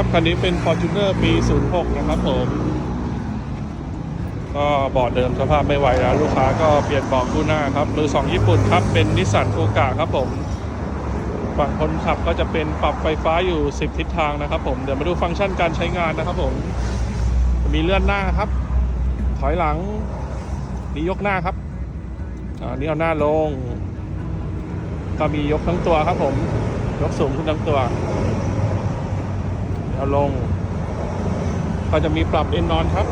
ครับคันนี้เป็น Fortuner ปี 06 นะครับผม ก็บาะเดิมสภาพไม่ไหวแล้ว ลูกค้าก็เปลี่ยนบาะคู่หน้าครับมือ2ญี่ปุ่นครับ เป็นนิสสันโอกะครับผมฝั่งคนขับก็จะเป็นปรับไฟฟ้าอยู่ 10 ทิศทางนะครับผม เดี๋ยวมาดูฟังก์ชันการใช้งานนะครับผม มีเลื่อนหน้าครับ ถอยหลัง นี่ยกหน้าครับอ่านี่เอาหน้าลง ก็มียกทั้งตัวครับผม ยกสูงขึ้นทั้งตัว เอาลง ก็จะมีปรับเอนนอนครับ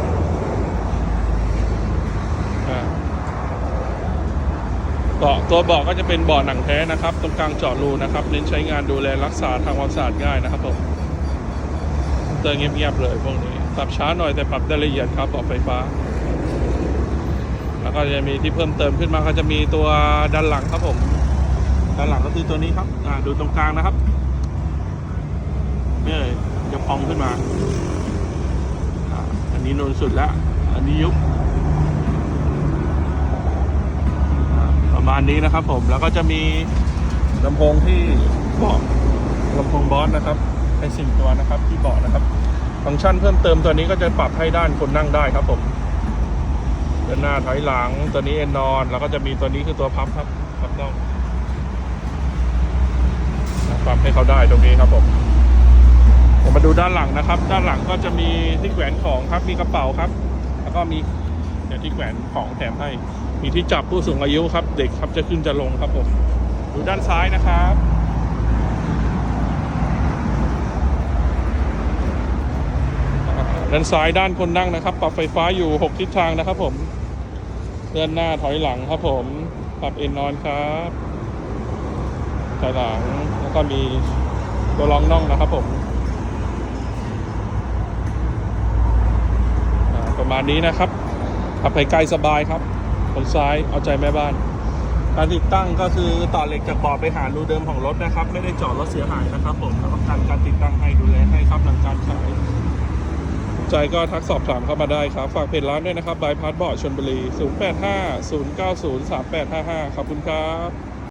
เบาะตัวเบาะก็จะเป็นเบาะหนังแท้นะครับ ตรงกลางเจาะรูนะครับ เน้นใช้งานดูแลรักษาทางความสะอาดง่ายนะครับผมเตือนเงียบๆเลยพวกนี้ปรับช้าหน่อยแต่ปรับได้ละเอียดครับเบาะไฟฟ้า แล้วก็จะมีที่เพิ่มเติมขึ้นมาก็จะมีตัวด้านหลังครับผมด้านหลังก็คือตัวนี้ครับอ่าดูตรงกลางนะครับ พองขึ้นมา อันนี้นูนสุดแล้ว อันนี้ยุบประมาณนี้นะครับผม แล้วก็จะมีลำโพงที่เบาะลำโพงบอสนะครับไอ้สิ่งตัวนะครับที่เบาะนะครับ ฟังก์ชันเพิ่มเติมตัวนี้ก็จะปรับให้ด้านคนนั่งได้ครับผมเดินหน้าถอยหลังตัวนี้เอนนอน แล้วก็จะมีตัวนี้คือตัวพับครับพับน่องปรับให้เขาได้ตรงนี้ครับผม มาดูด้านหลังนะครับ ด้านหลังก็จะมีที่แขวนของครับ มีกระเป๋าครับ แล้วก็มีเดี๋ยวที่แขวนของแถมให้ มีที่จับผู้สูงอายุครับ เด็กครับจะขึ้นจะลงครับผม ดูด้านซ้ายนะครับด้านซ้ายด้านคนนั่งนะครับ ปรับไฟฟ้าอยู่ 6 ทิศทางนะครับ ผมเลื่อนหน้าถอยหลังครับ ผม ปรับเอนนอนครับถอยหลังแล้วก็มีตัวรองน่องนะครับผมอ่า ประมาณนี้นะครับขับไปไกลสบายครับคนซ้ายเอาใจแม่บ้าน การติดตั้งก็คือต่อเหล็กจากบาะไปหารูเดิมของรถนะครับ ไม่ได้จอดรถเสียหายนะครับ ผมรับประกันการติดตั้งให้ดูแลให้ครับหลังการขายใจก็ทักสอบถามเข้ามาได้ครับ ฝากเพจร้านด้วยนะครับบายพาสเบาะชนบุรี 085 090 3855ขอบคุณครับ